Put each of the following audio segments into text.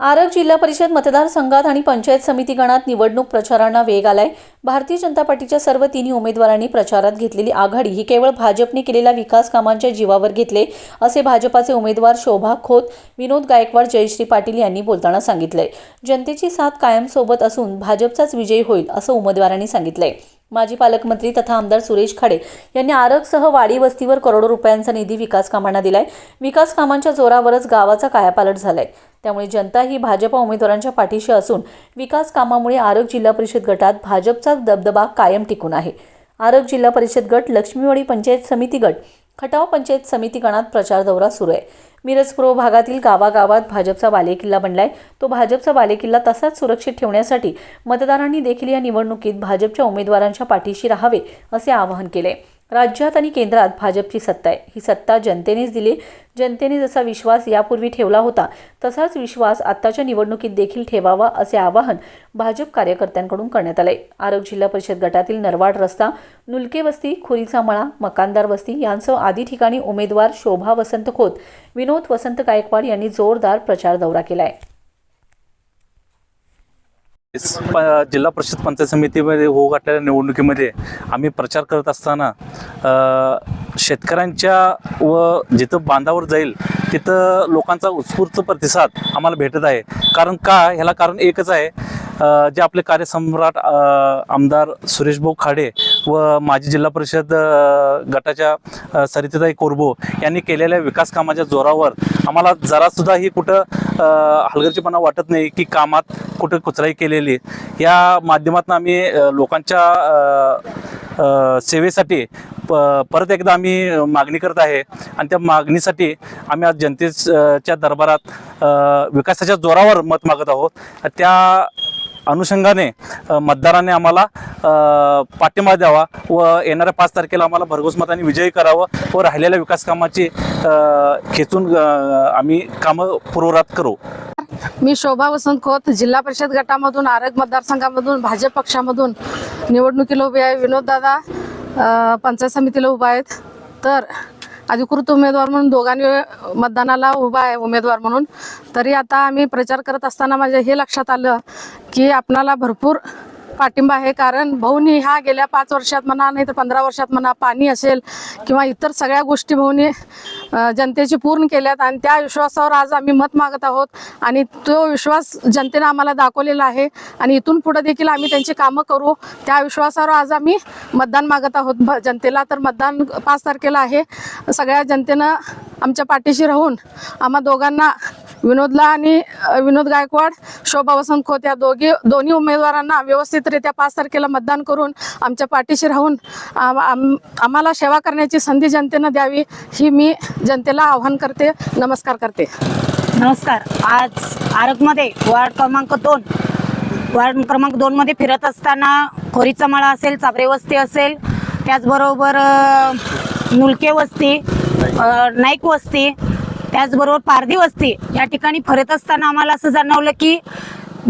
आरग जिल्हा परिषद मतदारसंघात आणि पंचायत समिती गणात निवडणूक प्रचारांना वेग आलाय. भारतीय जनता पार्टीच्या सर्व तिन्ही उमेदवारांनी प्रचारात घेतलेली आघाडी ही केवळ भाजपने केलेल्या विकास कामांच्या जीवावर घेतले असे भाजपाचे उमेदवार शोभा खोत विनोद गायकवाड जयश्री पाटील यांनी बोलताना सांगितलंय. जनतेची साथ कायम सोबत असून भाजपचाच विजय होईल असं उमेदवारांनी सांगितलंय. माजी पालकमंत्री तथा आमदार सुरेश खाडे यांनी आरगसह वाडी वस्तीवर करोडो रुपयांचा निधी विकास कामांना दिलाय. विकास कामांच्या जोरावरच गावाचा कायापालट झालाय. त्यामुळे जनता ही भाजपा उमेदवारांच्या पाठीशी असून विकास कामामुळे आरग जिल्हा परिषद गटात भाजपचा दबदबा कायम टिकून आहे. आरग जिल्हा परिषद गट लक्ष्मीवाडी पंचायत समिती गट खटाव पंचायत समिती गणात प्रचार दौरा सुरू आहे. मिरज पूर्व भागातील गावागावात भाजपचा बालेकिल्ला बनलाय. तो भाजपचा बालेकिल्ला तसाच सुरक्षित ठेवण्यासाठी मतदारांनी देखील या निवडणुकीत भाजपच्या उमेदवारांच्या पाठीशी राहावे असे आवाहन केले. राज्यात आणि केंद्रात भाजपची सत्ता आहे. ही सत्ता जनतेनेच दिली. जनतेने जसा विश्वास यापूर्वी ठेवला होता तसाच विश्वास आत्ताच्या निवडणुकीत देखील ठेवावा असे आवाहन भाजप कार्यकर्त्यांकडून करण्यात आले आरोग्य जिल्हा परिषद गटातील नरवाड रस्ता नुलके वस्ती खुरीचा मळा मकानदार वस्ती यांसह आदी ठिकाणी उमेदवार शोभा वसंत खोत विनोद वसंत गायकवाड यांनी जोरदार प्रचार दौरा केला आहे जिल्हा परिषद पंचायत समितीमध्ये होऊ घातलेल्या निवडणुकीमध्ये आम्ही प्रचार करत असताना शेतकऱ्यांच्या व जिथं बांधावर जाईल तिथं लोकांचा उत्स्फूर्त प्रतिसाद आम्हाला भेटत आहे. कारण का? ह्याला कारण एकच आहे. जे आपले कार्यसम्राट आमदार सुरेश भाऊ खाडे व माजी जिल्हा परिषद गटाच्या अ, सरिताताई कोरबो यांनी केलेल्या विकास कामाच्या जोरावर आम्हाला जरासुद्धा ही कुठं हलगर्जीपणा वाटत नाही की कामात कुठं कुचराई केलेली. या माध्यमातून आम्ही लोकांच्या सेवेसाठी प परत एकदा आम्ही मागणी करत आहे आणि त्या मागणीसाठी आम्ही आज जनतेच्या दरबारात विकासाच्या जोरावर मत मागत आहोत. त्या अनुषंगाने मतदाराने मतदारांनी आम्हाला पाठिंबा द्यावा व येणाऱ्या पाच तारखेला आम्हाला भरघोस मताने विजयी करावं व राहिलेल्या विकास कामाची खेचून आम्ही कामं पूर्वरात करू. मी शोभा वसंत खोत जिल्हा परिषद गटामधून आरग मतदारसंघामधून भाजप पक्षामधून निवडणुकीला उभे आहे विनोद दादा पंचायत समितीला उभा आहेत. तर अधिकृत उमेदवार म्हणून दोघांनी मतदानाला उभा आहे उमेदवार म्हणून. तरी आता आम्ही प्रचार करत असताना माझ्या हे लक्षात आलं की आपणाला भरपूर पाठिंबा आहे. कारण भाऊनी ह्या गेल्या पाच वर्षात म्हणा नाही तर पंधरा वर्षात म्हणा पाणी असेल किंवा इतर सगळ्या गोष्टी भाऊनी जनतेची पूर्ण केल्यात. आणि त्या विश्वासावर आज आम्ही मत मागत आहोत. आणि तो विश्वास जनतेनं आम्हाला दाखवलेला आहे. आणि इथून पुढे देखील आम्ही त्यांची कामं करू. त्या विश्वासावर आज आम्ही मतदान मागत आहोत. भ- जनतेला तर मतदान पाच तारखेला आहे. सगळ्या जनतेनं आमच्या पाठीशी राहून आम्हा दोघांना विनोदला आणि विनोद गायकवाड शोभा वसंत खोत या दोघी दोन्ही उमेदवारांना व्यवस्थितरित्या पाच तारखेला मतदान करून आमच्या पाठीशी राहून आम- आम- आम्हाला सेवा करण्याची संधी जनतेनं द्यावी ही मी जनतेला आव्हान करते नमस्कार करते. नमस्कार. आज आरगमध्ये वार्ड क्रमांक दोन वार्ड क्रमांक दोनमध्ये फिरत असताना खोरीचा मळा असेल चाबरे वस्ती असेल त्याचबरोबर मुलके वस्ती नाईक वस्ती त्याचबरोबर पारधी वस्ती या ठिकाणी फिरत असताना आम्हाला असं जाणवलं की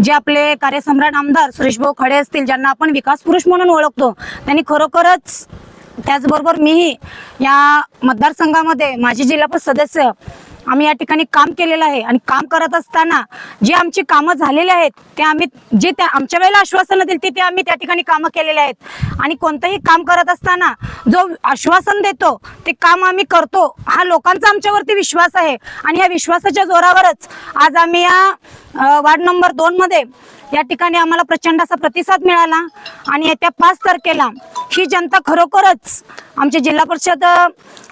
जे आपले कार्यसम्राट आमदार सुरेशभाऊ खडे असतील ज्यांना आपण विकास पुरुष म्हणून ओळखतो त्यांनी खरोखरच त्याचबरोबर मीही या मतदारसंघामध्ये माझी जिल्हापत सदस्य आम्ही या ठिकाणी काम केलेलं आहे. आणि काम करत असताना जे आमची कामं झालेली आहेत ते आम्ही जे त्या आमच्या वेळेला आश्वासन देतील ते- ते आम्ही त्या ठिकाणी कामं केलेले आहेत. आणि कोणतंही काम करत असताना जो आश्वासन देतो ते काम आम्ही करतो हा लोकांचा आमच्यावरती विश्वास आहे. आणि या विश्वासाच्या जोरावरच आज आम्ही या वार्ड नंबर दोनमध्ये या ठिकाणी आम्हाला प्रचंड असा प्रतिसाद मिळाला आणि येत्या पाच तारखेला ही जनता खरोखरच आमचे जिल्हा परिषद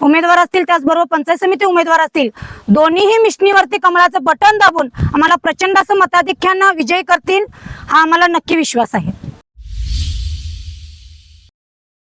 उमेदवार असतील त्याचबरोबर पंचायत समिती उमेदवार असतील दोन्हीही मिशनीवरती कमळाचं बटन दाबून आम्हाला प्रचंड असं मताधिक्यानं विजयी करतील हा आम्हाला नक्की विश्वास आहे.